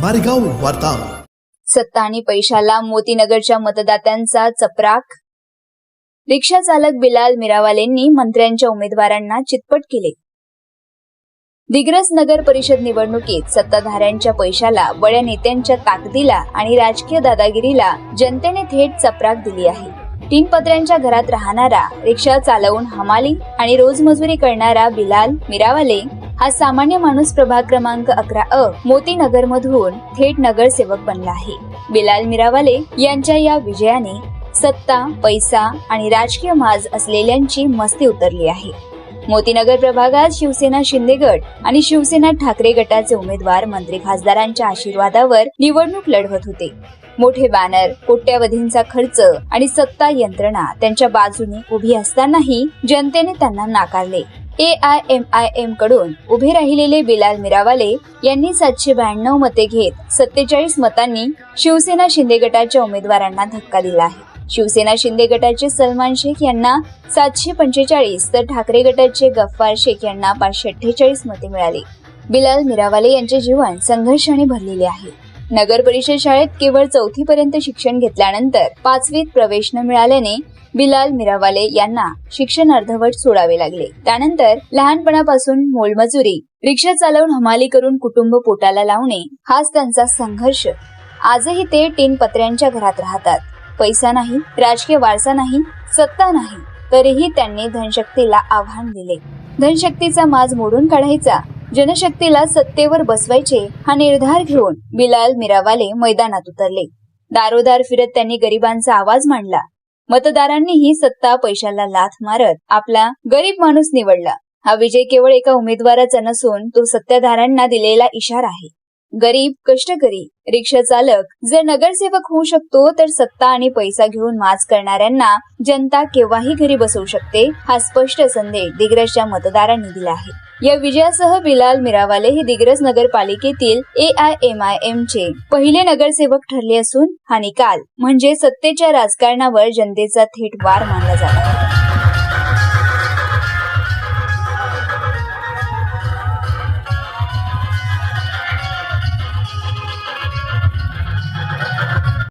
मारेगाव वार्ता. सत्ता आणि पैशाला मोतीनगरच्या मतदात्यांचा चपराक. रिक्षा चालक बिलाल मिरावालेंनी मंत्र्यांच्या उमेदवारांना चितपट केले. दिग्रस नगर परिषद निवडणुकीत सत्ताधाऱ्यांच्या पैशाला बड्या नेत्यांच्या ताकदीला आणि राजकीय दादागिरीला जनतेने थेट चपराक दिली आहे. तीन पत्र्यांच्या घरात राहणारा रिक्षा चालवून हमाली आणि रोजमजुरी करणारा बिलाल मिरावाले हा सामान्य माणूस प्रभाग क्रमांक अकरा अ मोतीनगर मधून थेट नगरसेवक बनला आहे. बिलाल मिरावाले यांच्या या विजयाने सत्ता पैसा आणि राजकीय माज असलेल्यांची मस्ती उतरली आहे. मोतीनगर प्रभागात शिवसेना शिंदे गट आणि शिवसेना ठाकरे गटाचे उमेदवार मंत्री खासदारांच्या आशीर्वादावर निवडणूक लढवत होते. मोठे बॅनर कोट्यावधींचा खर्च आणि सत्ता यंत्रणा त्यांच्या बाजूने उभी असतानाही जनतेने त्यांना नाकारले. ए आय एम आय एमकडून उभे राहिलेले बिलाल मिरावाले यांनी सातशे ब्याण्णव मते घेत सत्तेचाळीस मतांनी शिवसेना शिंदे गटाच्या उमेदवारांना धक्का दिला आहे. शिवसेना शिंदे गटाचे सलमान शेख यांना सातशे पंचेचाळीस तर ठाकरे गटाचे गफ्फार शेख यांना पाचशे अठ्ठेचाळीस मते मिळाली. बिलाल मिरावाले यांचे जीवन संघर्षाने भरलेले आहे. नगर परिषद शाळेत केवळ चौथी पर्यंत शिक्षण घेतल्यानंतर पाचवीत प्रवेश न मिळाल्याने बिलाल मिरावाले यांना शिक्षण अर्धवट सोडावे लागले. त्यानंतर लहानपणापासून मोलमजुरी रिक्षा चालवून हमाली करून कुटुंब पोटाला लावणे हाच त्यांचा संघर्ष. आजही ते टीन पत्र्यांच्या घरात राहतात. पैसा नाही राजकीय वारसा नाही सत्ता नाही तरीही त्यांनी धनशक्तीला आव्हान दिले. धनशक्तीचा माज मोडून काढायचा जनशक्तीला सत्तेवर बसवायचे हा निर्धार घेऊन बिलाल मिरावाले मैदानात उतरले. दारोदार फिरत त्यांनी गरिबांचा आवाज मांडला. मतदारांनीही सत्ता पैशाला लाथ मारत आपला गरीब माणूस निवडला. हा विजय केवळ एका उमेदवाराचा नसून तो सत्ताधाऱ्यांना दिलेला इशारा आहे. गरीब कष्टकरी रिक्षा चालक जर नगरसेवक होऊ शकतो तर सत्ता आणि पैसा घेऊन माज करणाऱ्यांना जनता केव्हाही घरी बसवू शकते हा स्पष्ट संदेश दिग्रजच्या मतदारांनी दिला आहे. या विजयासह बिलाल मिरावाले हे Digraj नगरपालिकेतील A I M I M चे पहिले नगरसेवक ठरले असून हा निकाल म्हणजे सत्तेच्या राजकारणावर जनतेचा थेट वार मानला जात आहे.